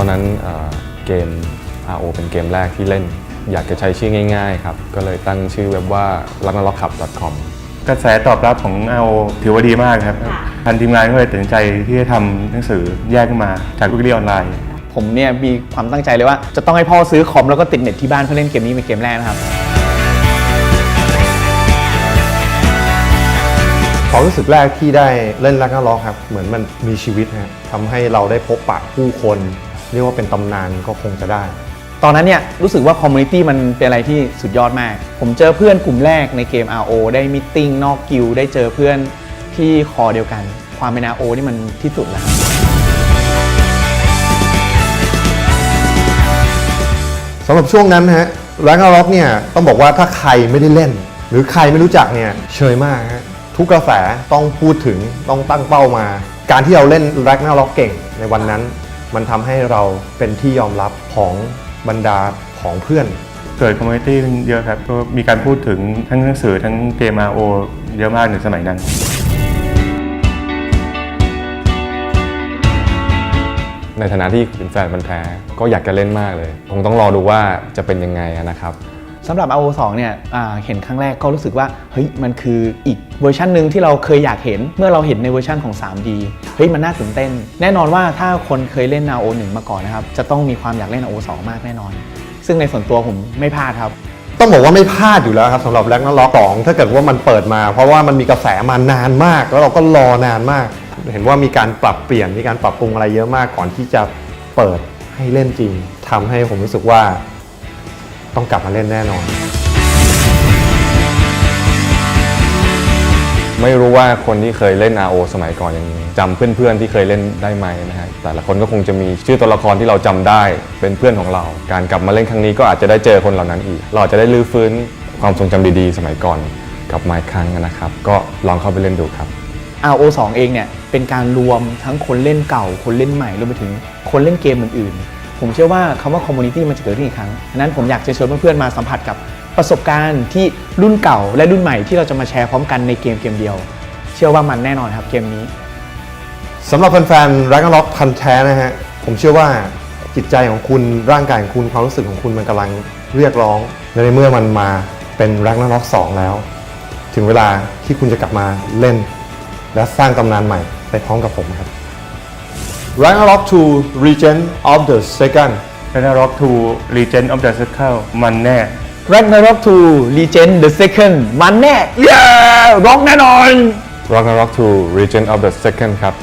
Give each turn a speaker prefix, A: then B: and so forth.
A: อนนั้นเอ่อเกม RO เป็นเกมแรกที่เล่น อยากจะใช้ชื่อง่ายๆครับ ก็เลยตั้งชื่อเว็บว่า r a g n a r o k c l u b c o m
B: กระแสตอบรับของ RO ถือว่าดีมากครับ
C: ค่ะ
B: ทางทีมงานก็เลยตัดสินใจที่จะทำหนังสือแยกขึ้นมาจากวิกฤตออนไลน์
D: ผมเนี่ยมีความตั้งใจเลยว่าจะต้องให้พ่อซื้อคอมแล้วก็ติดเน็ตที่บ้านเพื่อเล่นเกมนี้เป็นเกมแรกนะครับ
E: ความรู้สึกแรกที่ได้เล่นแลกนาล็อกครับ เหมือนมันมีชีวิตฮะทำให้เราได้พบปะผู้คน เรียกว่าเป็นตำนานก็คงจะได้
D: ตอนนั้นเนี่ยรู้สึกว่าคอมมูนิตี้มันเป็นอะไรที่สุดยอดมาก ผมเจอเพื่อนกลุ่มแรกในเกม RO ได้มิทติ้งนอกกิลได้เจอเพื่อนที่คอเดียวกัน ความเป็น RO นี่มันที่สุดแล้ว
E: สำหรับช่วงนั้นฮะแร็กนาล็อกเนี่ยต้องบอกว่าถ้าใครไม่ได้เล่น หรือใครไม่รู้จักเนี่ยเชยมากฮะทุกกระแสต้องพูดถึงต้องตั้งเป้ามา การที่เราเล่นแร็กนาล็อกเก่งในวันนั้น มันทำให้เราเป็นที่ยอมรับของบรรดาของเพื่อน
B: เกิดคอมมูนิตี้เยอะครับก็มีการพูดถึงทั้งหนังสือทั้งเกม RO เยอะมากในสมัยนั้น
A: ในฐานะที่เป็นแฟนมันธุ์แท้ก็อยากจะเล่นมากเลย คงต้องรอดูว่าจะเป็นยังไงนะครับ
D: สำหรับ RO 2 เนี่ยอ่าเห็นครั้งแรกก็รู้สึกว่า เฮ้ย มันคืออีกเวอร์ชันหนึ่งที่เราเคยอยากเห็น เมื่อเราเห็นในเวอร์ชันของ 3D เฮ้ยมันน่าตื่นเต้น แน่นอนว่าถ้าคนเคยเล่น RO 1มาก่อนนะครับจะต้องมีความอยากเล่น RO 2มากแน่นอน ซึ่งในส่วนตัวผมไม่พลาดครับ
E: ต้องบอกว่าไม่พลาดอยู่แล้วครับสำหรับแร็กนาล็อกสองถ้าเกิดว่ามันเปิดมา เพราะว่ามันมีกระแสมานานมาก แล้วเราก็รอนานมาก เห็นว่ามีการปรับเปลี่ยนมีการปรับปรุงอะไรเยอะมากก่อนที่จะเปิดให้เล่นจริงทำให้ผมรู้สึกว่า ต้องกลับมาเล่นแน่นอน
A: ไม่รู้ว่าคนที่เคยเล่น RO สมัยก่อนยังจำเพื่อนๆที่เคยเล่นได้ไหมนะฮะแต่ละคนก็คงจะมีชื่อตัวละครที่เราจำได้เป็นเพื่อนของเรา การกลับมาเล่นครั้งนี้ก็อาจจะได้เจอคนเหล่านั้นอีก เราอาจจะได้ลื้อฟื้นความทรงจำดีๆ สมัยก่อนกลับมาอีกครั้งนะครับ ก็ลองเข้าไปเล่นดูครับ
D: RO 2เองเนี่ยเป็นการรวมทั้งคนเล่นเก่า คนเล่นใหม่รวมไปถึงคนเล่นเกมอื่นๆ ผมเชื่อว่าคำว่าคอมมูนิตี้มันจะเกิดขึ้นอีกครั้งฉะนั้นผมอยากจะชวนเพื่อนๆมาสัมผัสกับ ประสบการณ์ที่รุ่นเก่าและรุ่นใหม่ที่เราจะมาแชร์พร้อมกันในเกมเกมเดียว เชื่อว่ามันแน่นอนครับเกมนี้
E: สำหรับแฟนๆ r a g n a r o k พันธุ์แท้นะฮะผมเชื่อว่าจิตใจของคุณร่างกายของคุณความรู้สึกของคุณมันกำลังเรียกร้องและในเมื่อมันมาเป็น r a g n a r o k 2แล้ว ถึงเวลาที่คุณจะกลับมาเล่น และสร้างตำนานใหม่ไปพร้อมกับผมครับ r a g n a r o k 2 Regent of the Second
B: Ragnarok 2 Legend of the Circle มันแน่
D: Ragnarok 2 Legend the Second มันแน่ เย้ร้องแน่นอน
A: Ragnarok 2 Regent of the Second ครับ